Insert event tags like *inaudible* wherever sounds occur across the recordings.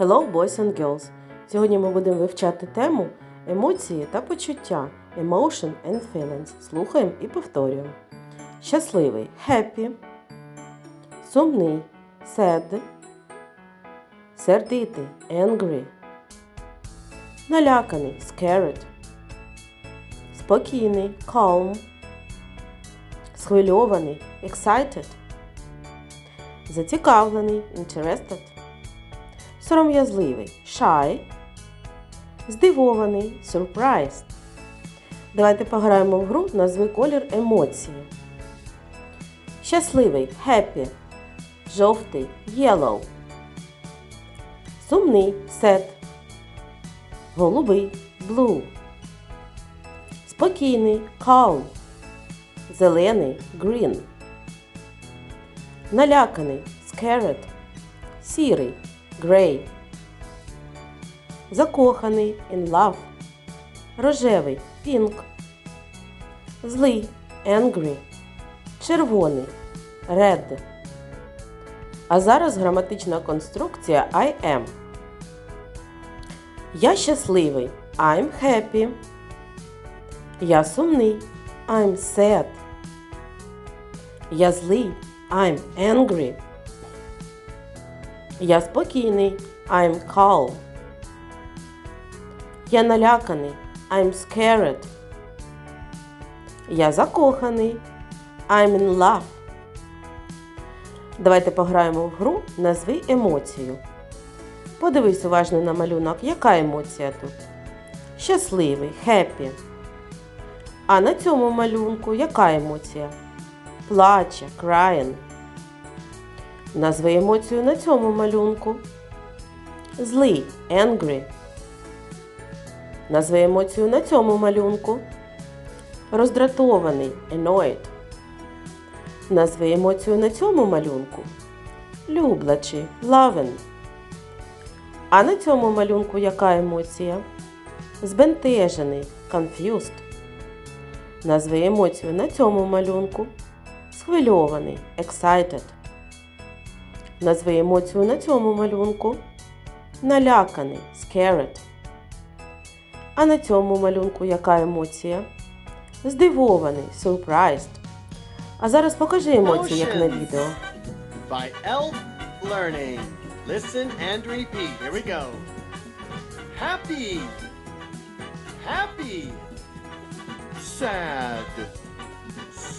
Hello, boys and girls! Сьогодні ми будемо вивчати тему емоції та почуття Emotion and feelings. Слухаємо і повторюємо. Щасливий happy, сумний sad, сердитий angry, наляканий scared, спокійний calm, схвильований excited, зацікавлений interested сором'язливий shy, здивований surprised. Давайте пограємо в гру назви колір емоції. Щасливий happy, жовтий yellow, сумний sad, голубий blue, спокійний calm, зелений green, наляканий scared, сірий Grey. Закоханий in love. Рожевий pink. Злий angry. Червоний red. А зараз граматична конструкція I am. Я щасливий. I'm happy. Я сумний. I'm sad. Я злий. I'm angry. Я спокійний. I'm calm. Я наляканий. I'm scared. Я закоханий. I'm in love. Давайте пограємо в гру Назви емоцію. Подивись уважно на малюнок, яка емоція тут? Щасливий, happy. А на цьому малюнку яка емоція? Плаче, crying. Назви емоцію на цьому малюнку. Злий angry. Назви емоцію на цьому малюнку. Роздратований annoyed. Назви емоцію на цьому малюнку. Люблячий loving. А на цьому малюнку яка емоція? Збентежений confused. Назви емоцію на цьому малюнку. Схвильований excited. Назви емоцію на цьому малюнку. Наляканий scared. А на цьому малюнку яка емоція? Здивований surprised. А зараз покажи емоції, як на відео. by Elf Learning. Listen and repeat. Here we go. Happy. Happy. Sad.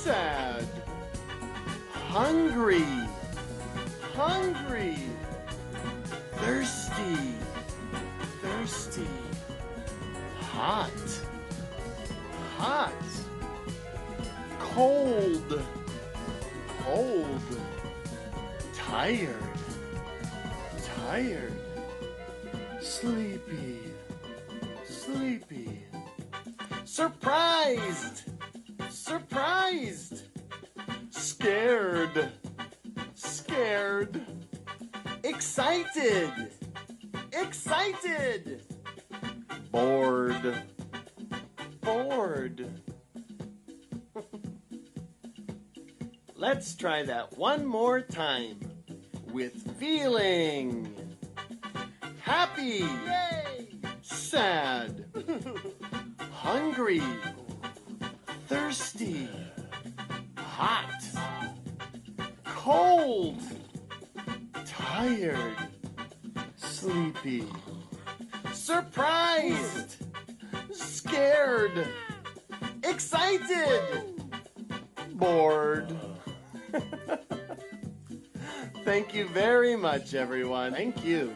Sad. Hungry. Hungry. Thirsty. Thirsty. Hot. Hot. Cold. Cold. Tired. Tired. Sleepy. Sleepy. Surprised. Surprised. Scared. Scared. Excited. Excited. Bored. Bored. Let's try that one more time with feeling. Happy. Sad. *laughs* Hungry. Thirsty. Cold. Tired. Sleepy. Surprised. Scared. Excited. Bored. *laughs* Thank you very much, everyone. Thank you.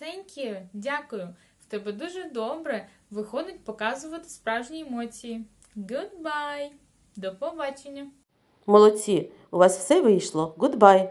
Thank you. Дякую. В тебе дуже добре виходить показувати справжні емоції. Goodbye. До побачення. Молодці! У вас все вийшло. Goodbye!